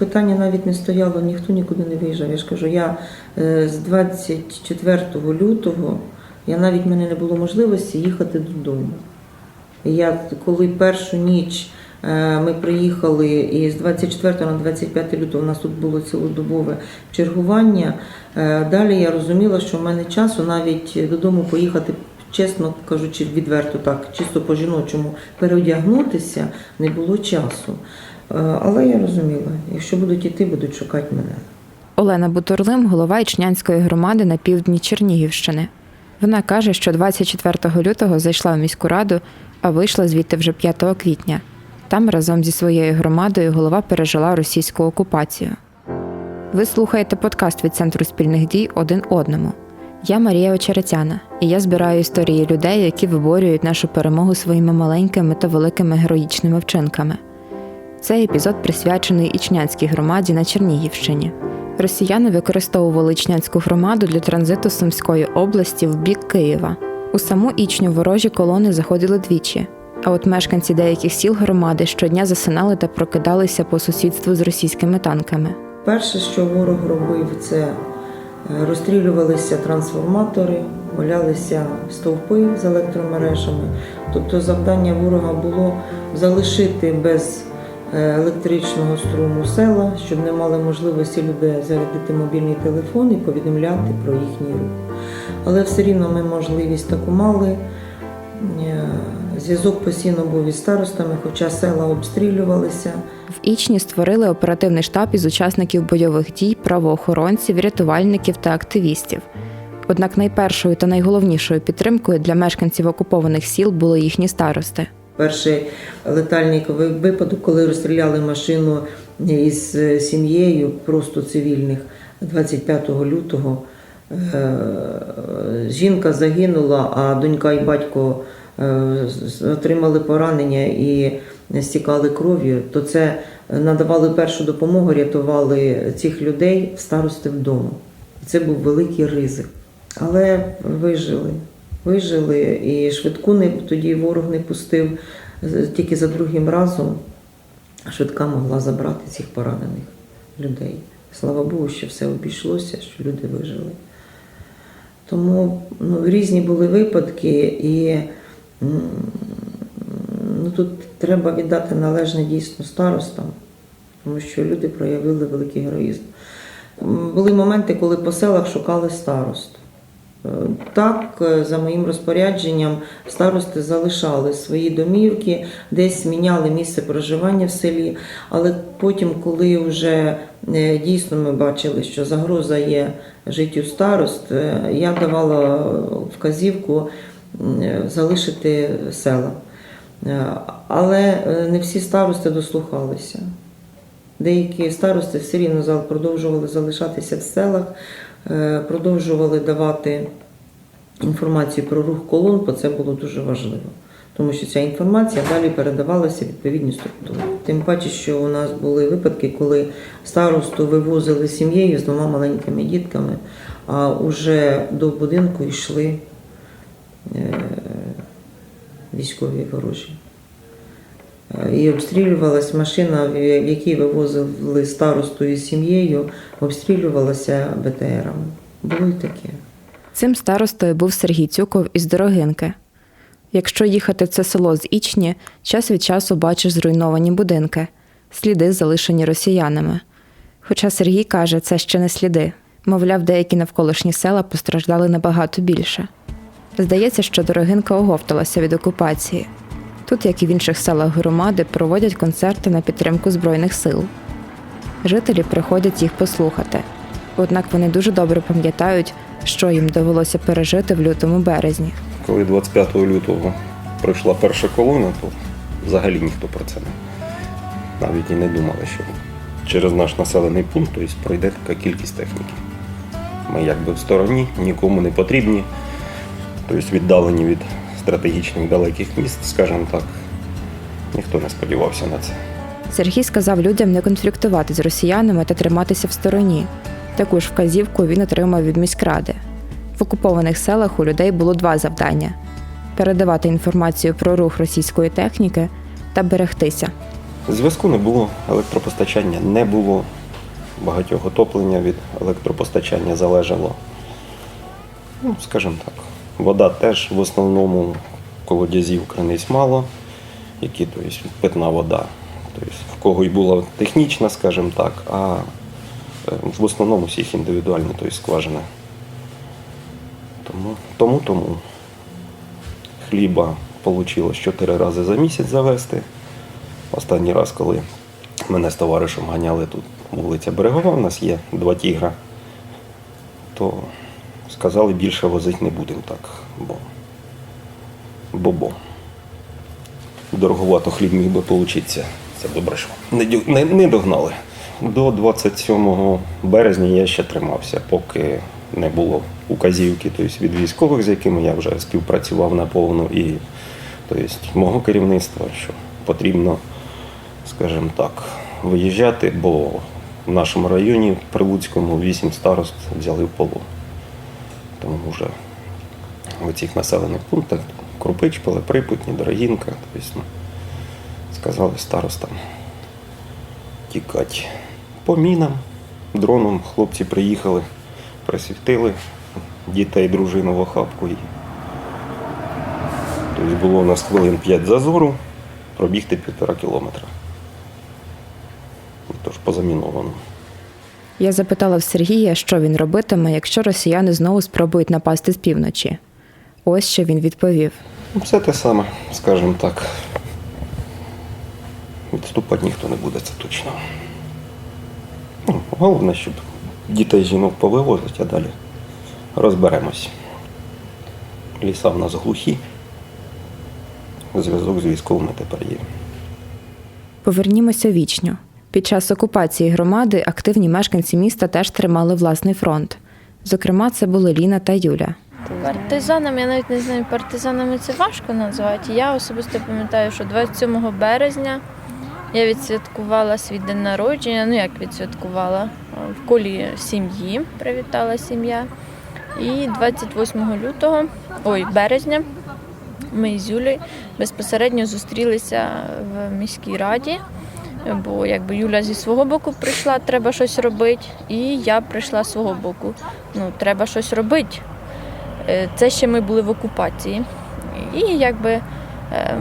питання навіть не стояло, ніхто нікуди не виїжджав. Я ж кажу, я е, з 24 лютого я навіть мене не було можливості їхати додому. Я коли першу ніч е, ми приїхали, і з 24 на 25 лютого у нас тут було цілодобове чергування. е, Далі я розуміла, що в мене часу навіть додому поїхати, чесно кажучи, відверто так, чисто по-жіночому переодягнутися не було часу. Е, Але я розуміла, якщо будуть іти, будуть шукати мене. Олена Бутурлим, голова Ічнянської громади на півдні Чернігівщини. Вона каже, що 24 лютого зайшла в міську раду, а вийшла звідти вже 5 квітня. Там разом зі своєю громадою голова пережила російську окупацію. Ви слухаєте подкаст від Центру спільних дій один одному. Я Марія Очеретяна, і я збираю історії людей, які виборюють нашу перемогу своїми маленькими та великими героїчними вчинками. Цей епізод присвячений Ічнянській громаді на Чернігівщині. Росіяни використовували Ічнянську громаду для транзиту Сумської області в бік Києва. У саму Ічню ворожі колони заходили двічі. А от мешканці деяких сіл громади щодня засинали та прокидалися по сусідству з російськими танками. Перше, що ворог робив, це е, розстрілювалися трансформатори, валялися стовпи з електромережами. Тобто завдання ворога було залишити без електричного струму села, щоб не мали можливості люди зарядити мобільний телефон і повідомляти про їхній рух. Але все рівно ми можливість таку мали. Е, Зв'язок постійно був із старостами, хоча села обстрілювалися. В Ічні створили оперативний штаб із учасників бойових дій, правоохоронців, рятувальників та активістів. Однак найпершою та найголовнішою підтримкою для мешканців окупованих сіл були їхні старости. Перший летальний випадок, коли розстріляли машину із е, сім'єю, просто цивільних, 25 лютого. Е, Жінка загинула, а донька і батько е, отримали поранення і стікали кров'ю, то це надавали першу допомогу, рятували цих людей в старости вдома. Це був великий ризик. Але вижили. Вижили і швидку не тоді ворог не пустив тільки за другим разом. Швидка могла забрати цих поранених людей. Слава Богу, що все обійшлося, що люди вижили. Тому ну, різні були випадки, і ну, тут треба віддати належне дійсно старостам, тому що люди проявили великий героїзм. Були моменти, коли по селах шукали старост. Так, е, за моїм розпорядженням, старости залишали свої домівки, десь міняли місце проживання в селі. Але потім, коли вже е, дійсно ми бачили, що загроза є життю старост, е, я давала вказівку залишити села. Але не всі старости дослухалися. Деякі старости все рівно продовжували залишатися в селах, продовжували давати інформацію про рух колон, бо це було дуже важливо. Тому що ця інформація далі передавалася відповідні структури. Тим паче, що у нас були випадки, коли старосту вивозили сім'єю з двома маленькими дітками, а вже до будинку йшли е, військові ворожі. Е, І обстрілювалась машина, в якій вивозили старосту із сім'єю, обстрілювалася БТРами. Було й таке. Цим старостою був Сергій Цюков із Дорогинки. Якщо їхати в це село з Ічні, час від часу бачиш зруйновані будинки, сліди, залишені росіянами. Хоча Сергій каже, це ще не сліди. Мовляв, деякі навколишні села постраждали набагато більше. Здається, що Дорогинка оговталася від окупації. Тут, як і в інших селах громади, проводять концерти на підтримку Збройних сил. Жителі приходять їх послухати. Однак вони дуже добре пам'ятають, що їм довелося пережити в лютому березні. Коли 25 лютого пройшла перша колона, то взагалі ніхто про це не навіть і не думали, що через наш населений пункт тобто, пройде така кількість техніки. Ми якби в стороні, нікому не потрібні, тобто віддалені від стратегічних далеких міст, скажімо так. Ніхто не сподівався на це. Сергій сказав людям не конфліктувати з росіянами та триматися в стороні. Таку ж вказівку він отримав від міськради. В окупованих селах у людей було два завдання: передавати інформацію про рух російської техніки та берегтися. Зв'язку не було, електропостачання не було. Багатьох отоплення від електропостачання залежало. Ну, скажімо так, вода теж в основному колодязів криниць мало, які тобто, питна вода. Тобто, в кого й була технічна, скажімо так, а е, в основному всіх індивідуальні, тобто скважини. Тому, тому, тому хліба вийшло 4 рази за місяць завести. Останній раз, коли мене з товаришем ганяли тут вулиця Берегова, у нас є два тігра, то сказали, більше возити не будемо так, бо бо-бо. Дороговато хліб міг би получитися. Це добре, що не, не, не догнали. До 27 березня я ще тримався, поки не було указівки тобто, від військових, з якими я вже співпрацював наповну, і тобто, мого керівництва, що потрібно, скажімо так, виїжджати, бо в нашому районі Прилуцькому 8 старост взяли в полон. Тому вже в цих населених пунктах Крупич, Пелеприпутні, Дорогінка, тобто, ну, сказали старостам тікати. По мінам, дроном хлопці приїхали, присвітили дітей, дружину в охапку. Тобто було у нас хвилин 5 зазору, пробігти півтора кілометра. Тож позаміновано. Я запитала в Сергія, що він робитиме, якщо росіяни знову спробують напасти з півночі. Ось що він відповів. Ну, Все те саме, скажімо так. Відступати ніхто не буде, це точно. Ну, головне, щоб дітей жінок повивозять, а далі розберемось. Ліса в нас глухі. Зв'язок з військовими тепер є. Повернімося вічню. Під час окупації громади активні мешканці міста теж тримали власний фронт. Зокрема, це були Ліна та Юля. Партизанами, я навіть не знаю, партизанами це важко назвати. Я особисто пам'ятаю, що 27 березня я відсвяткувала свій день народження. Ну як відсвяткувала? В колі сім'ї привітала сім'я. І 28 лютого, ой, березня, ми з Юлею безпосередньо зустрілися в міській раді. Бо якби Юля зі свого боку прийшла, треба щось робити, і я прийшла з свого боку. Ну, треба щось робити. Е, Це ще ми були в окупації. І якби, е,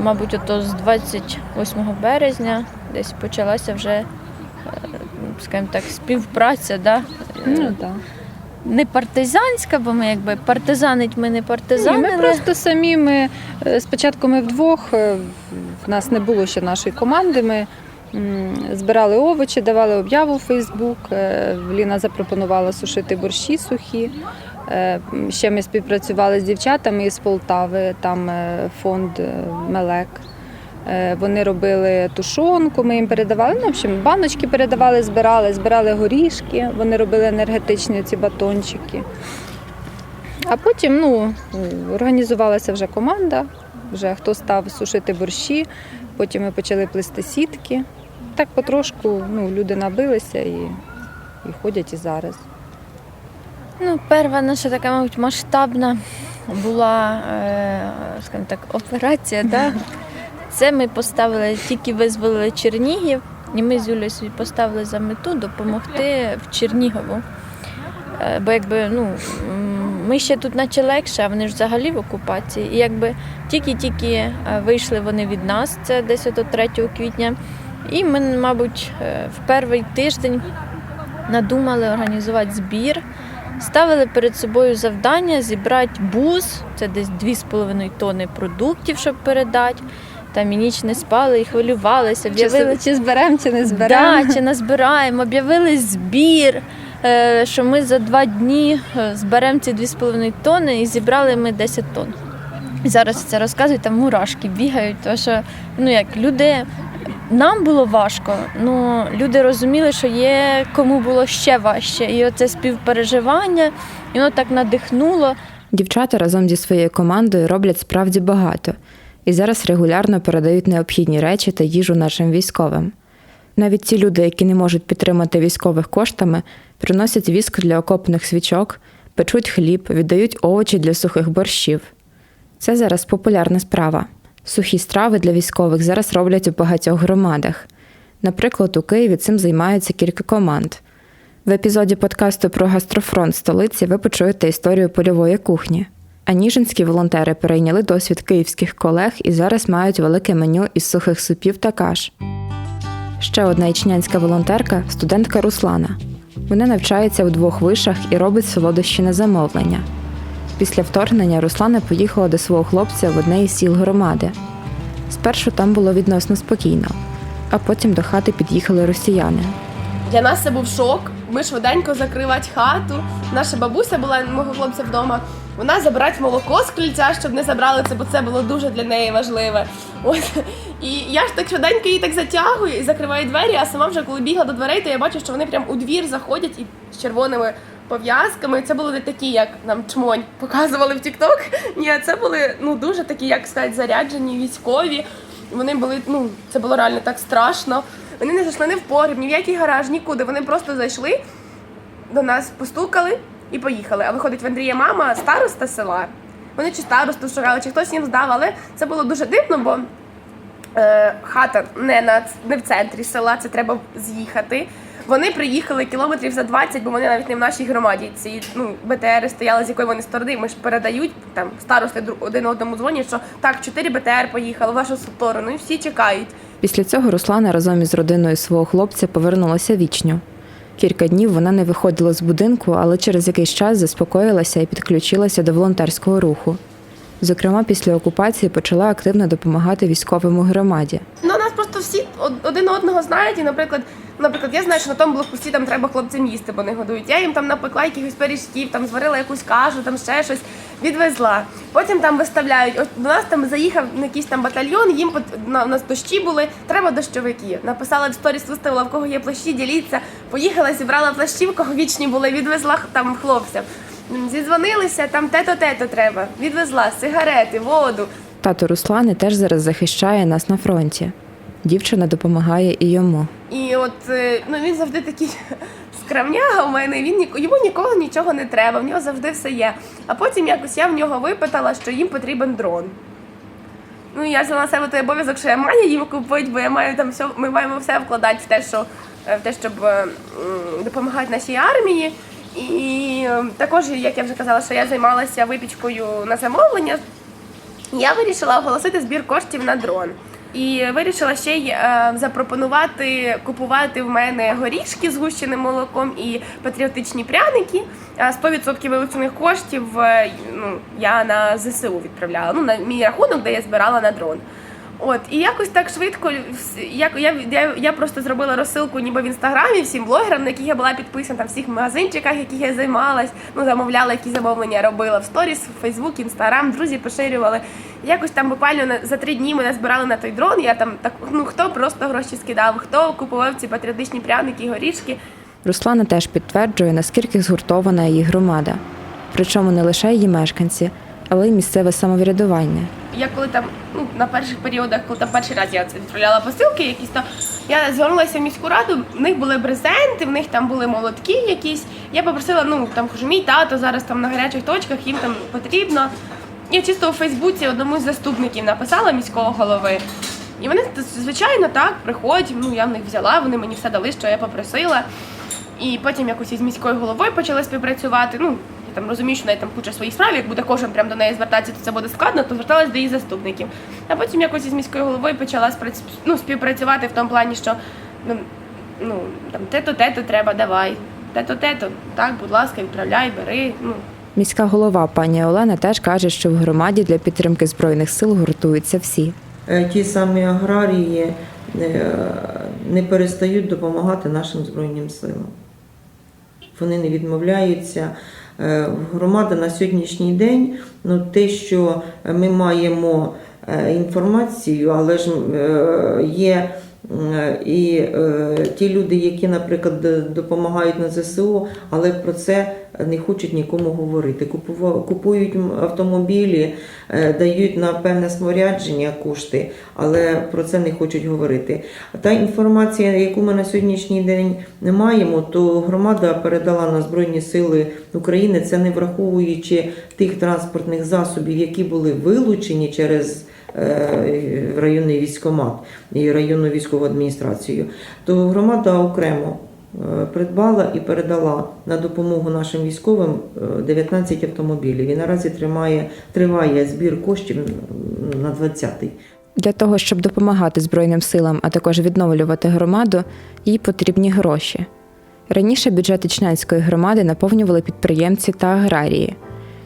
мабуть, ото з 28 березня десь почалася вже, е, скажімо так, співпраця. Да? Ну так. Не партизанська, бо ми якби партизанить ми не Ні, ми просто самі ми спочатку ми вдвох, в нас не було ще нашої команди. Ми збирали овочі, давали об'яву у Фейсбук. е, Ліна запропонувала сушити борщі сухі. Е, Ще ми співпрацювали з дівчатами із Полтави, там е, фонд Мелек. Вони робили тушонку, ми їм передавали. Ну, в общем, баночки передавали, збирали, збирали горішки, вони робили енергетичні ці батончики. А потім ну, організувалася вже команда, вже хто став сушити борщі, потім ми почали плести сітки. Так потрошку ну, люди набилися і, і ходять і зараз. Ну, перша наша така, мабуть, масштабна була, е, скажімо так, операція. Да? Це ми поставили, тільки визволили Чернігів, і ми з Юлею собі поставили за мету допомогти в Чернігову. Е, Бо якби ну, ми ще тут наче легше, а вони ж взагалі в окупації. І якби тільки-тільки е, вийшли вони від нас, це десь ото 3 квітня. І ми, мабуть, е, в перший тиждень надумали організувати збір. Ставили перед собою завдання зібрати бус, це десь 2,5 тонни продуктів, щоб передати. Там і ніч не спали, і хвилювалися, об'явили Чи, чи зберемо, чи не зберемо. Да, чи назбираємо, об'явили збір, е, що ми за два дні е, зберемо ці 2,5 тонни і зібрали ми 10 тонн. Зараз це розказують, там мурашки бігають, тому що ну як люди. Нам було важко, ну люди розуміли, що є кому було ще важче. І оце співпереживання, і воно так надихнуло. Дівчата разом зі своєю командою роблять справді багато і зараз регулярно передають необхідні речі та їжу нашим військовим. Навіть ті люди, які не можуть підтримати військових коштами, приносять віск для окопних свічок, печуть хліб, віддають овочі для сухих борщів. Це зараз популярна справа. Сухі страви для військових зараз роблять у багатьох громадах. Наприклад, у Києві цим займаються кілька команд. В епізоді подкасту про гастрофронт столиці ви почуєте історію польової кухні. А ніжинські волонтери перейняли досвід київських колег і зараз мають велике меню із сухих супів та каш. Ще одна ічнянська волонтерка студентка Руслана. Вона навчається у двох вишах і робить солодощі на замовлення. Після вторгнення Руслана поїхала до свого хлопця в одне із сіл громади. Спершу там було відносно спокійно, а потім до хати під'їхали росіяни. Для нас це був шок. Ми швиденько закривати хату. Наша бабуся була мого хлопця вдома. Вона забирать молоко з крильця, щоб не забрали це, бо це було дуже для неї важливе. От і я ж так швиденько її так затягую і закриваю двері. А сама вже коли бігла до дверей, то я бачу, що вони прям у двір заходять і з червоними пов'язками. Це були не такі, як нам чмонь показували в Тікток. Ні, це були ну дуже такі, як сказати, заряджені військові. Вони були, ну це було реально так страшно. Вони не зайшли ні в погріб, ні в який гараж, нікуди. Вони просто зайшли до нас, постукали і поїхали. А виходить в Андрія мама староста села. Вони чи старосту шукали, чи хтось їм здав, але це було дуже дивно, бо е, хата не, на, не в центрі села, це треба з'їхати. Вони приїхали кілометрів за 20, бо вони навіть не в нашій громаді. Ці ну, БТРи стояли, з якої вони сторони. Ми ж передають там старости один одному дзвонять, що так, 4 БТР поїхали в вашу сторону, і всі чекають. Після цього Руслана разом із родиною свого хлопця повернулася вічню. Кілька днів вона не виходила з будинку, але через якийсь час заспокоїлася і підключилася до волонтерського руху. Зокрема, після окупації почала активно допомагати військовим громаді. Ну, нас просто всі од- один одного знають. І, наприклад, наприклад, я знаю, що на тому блокпості там треба хлопцям їсти, бо не годують. Я їм там напекла якихось пиріжків, там зварила якусь кашу, там ще щось відвезла. Потім там виставляють. Ось до нас там заїхав якийсь там батальйон. Їм на у нас дощі були. Треба дощовики. Написала в сторіс, виставила в кого є плащі, діліться. Поїхала, зібрала плащі, в кого вічні були, відвезла там хлопцям. Зідзвонилися, там те-то, те-то треба. Відвезла сигарети, воду. Тато Руслани теж зараз захищає нас на фронті. Дівчина допомагає і йому. І от е, ну він завжди такий скравняга у мене. Він йому ніколи нічого не треба, в нього завжди все є. А потім якось я в нього випитала, що їм потрібен дрон. Ну я взяла себе той обов'язок, що я маю їм купити, бо я маю там все, ми маємо все вкладати в те, що е, в те, щоб е, допомагати нашій армії. І також, як я вже казала, що я займалася випічкою на замовлення. Я вирішила оголосити збір коштів на дрон. І вирішила ще й е, запропонувати купувати в мене горішки з гущеним молоком і патріотичні пряники. А 100% вилучених коштів е, ну, я на ЗСУ відправляла. Ну, на мій рахунок, де я збирала на дрон. От, і якось так швидко як я, я, я просто зробила розсилку ніби в інстаграмі всім блогерам, на яких я була підписана, там всіх магазинчиках, яких я займалась, ну замовляла, які замовлення робила в сторіс, в Фейсбук, Інстаграм, друзі поширювали. Якось там буквально на за три дні мене збирали на той дрон. Я там так ну хто просто гроші скидав, хто купував ці патріотичні пряники, горішки. Руслана теж підтверджує, наскільки згуртована її громада. Причому не лише її мешканці, але й місцеве самоврядування. Я коли там ну на перших періодах, коли там перший раз я відправляла посилки, якісь то я звернулася в міську раду. В них були брезенти, в них там були молотки якісь. Я попросила, ну там кажу, мій тато зараз там на гарячих точках, їм там потрібно. Я чисто у Фейсбуці одному з заступників написала міського голови. І вони звичайно так приходять. Ну я в них взяла, вони мені все дали, що я попросила. І потім якось із міською головою почали співпрацювати. Ну, я там розумію, що неї там куча своїх справ, як буде кожен прям до неї звертатися, то це буде складно, то зверталась до її заступників. А потім якось із міською головою почала спрац- ну, співпрацювати в тому плані, що ну, ну там те-то, те-то треба, давай. Те-то, те-то, так, будь ласка, відправляй, бери. Ну, Міська голова пані Олена теж каже, що в громаді для підтримки збройних сил гуртуються всі. Е, Ті самі аграрії е, не перестають допомагати нашим Збройним силам. Вони не відмовляються. Е, Громада на сьогоднішній день, ну те, що ми маємо е, інформацію, але ж е, є і е, ті люди, які, наприклад, допомагають на ЗСУ, але про це не хочуть нікому говорити. Купують автомобілі, е, дають на певне спорядження кошти, але про це не хочуть говорити. Та інформація, яку ми на сьогоднішній день не маємо, то громада передала на Збройні Сили України, це не враховуючи тих транспортних засобів, які були вилучені через е, районний військомат і районну військову адміністрацію, то громада окремо е, придбала і передала на допомогу нашим військовим е, 19 автомобілів. І наразі тримає, триває збір коштів на 20-й. Для того, щоб допомагати Збройним силам, а також відновлювати громаду, їй потрібні гроші. Раніше бюджет Ічнянської громади наповнювали підприємці та аграрії.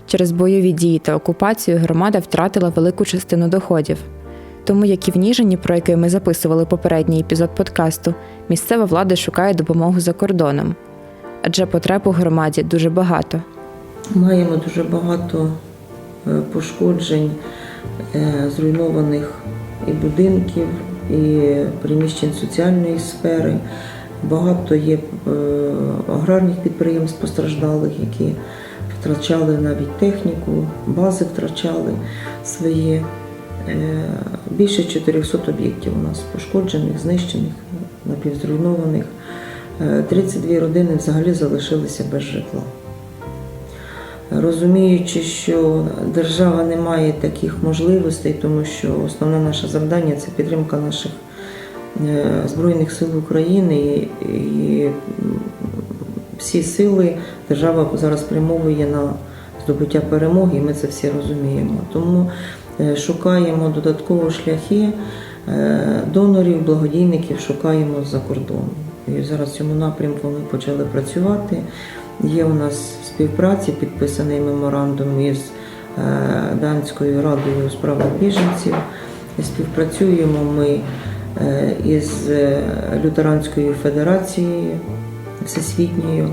Через бойові дії та окупацію громада втратила велику частину доходів. Тому, як і в Ніжині, про який ми записували попередній епізод подкасту, місцева влада шукає допомогу за кордоном. Адже потреб у громаді дуже багато. Маємо дуже багато е, пошкоджень, е, зруйнованих і будинків, і приміщень соціальної сфери. Багато є е, аграрних підприємств постраждалих, які втрачали навіть техніку, бази втрачали свої. Е, Більше 400 об'єктів у нас пошкоджених, знищених, напівзруйнованих. Е, 32 родини взагалі залишилися без житла розуміючи, що держава не має таких можливостей, тому що основне наше завдання це підтримка наших е, Збройних сил України і, всі сили держава зараз спрямовує на здобуття перемоги, і ми це всі розуміємо. Тому е, шукаємо додатково шляхи е, донорів, благодійників, шукаємо з-за кордону. І зараз в цьому напрямку ми почали працювати. Є у нас співпраці, підписаний меморандум із е, Данською радою у справах біженців. Співпрацюємо ми із Лютеранською федерацією всесвітньою.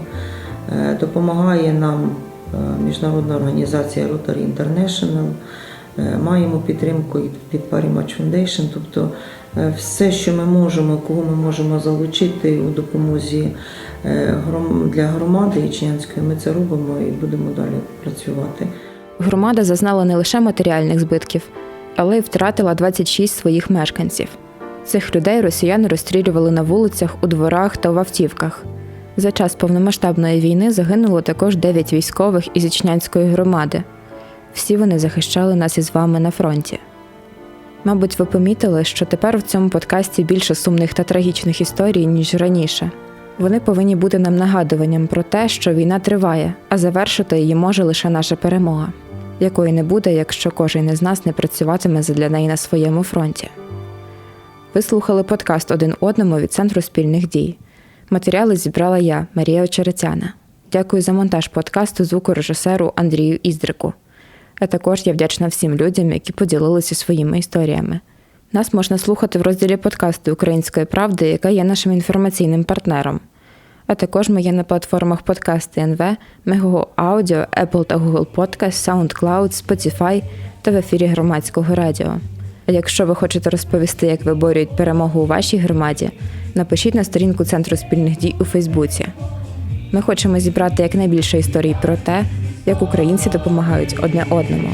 Е, Допомагає нам е, міжнародна організація Rotary International. Е, Маємо підтримку від Parimatch Foundation, тобто все, що ми можемо, кого ми можемо залучити у допомозі для громади Ічнянської, ми це робимо і будемо далі працювати. Громада зазнала не лише матеріальних збитків, але й втратила 26 своїх мешканців. Цих людей росіяни розстрілювали на вулицях, у дворах та в автівках. За час повномасштабної війни загинуло також 9 військових із Ічнянської громади. Всі вони захищали нас із вами на фронті. Мабуть, ви помітили, що тепер в цьому подкасті більше сумних та трагічних історій, ніж раніше. Вони повинні бути нам нагадуванням про те, що війна триває, а завершити її може лише наша перемога, якої не буде, якщо кожен із нас не працюватиме задля неї на своєму фронті. Ви слухали подкаст один одному від Центру спільних дій. Матеріали зібрала я, Марія Очеретяна. Дякую за монтаж подкасту звукорежисеру Андрію Іздрику. А також я вдячна всім людям, які поділилися своїми історіями. Нас можна слухати в розділі подкасту Української правди, яка є нашим інформаційним партнером. А також ми є на платформах подкасти НВ, Мего Аудіо, Apple та Google Podcast, SoundCloud, Spotify та в ефірі громадського радіо. А якщо ви хочете розповісти, як виборюють перемогу у вашій громаді, напишіть на сторінку Центру спільних дій у Фейсбуці. Ми хочемо зібрати якнайбільше історій про те, як українці допомагають одне одному.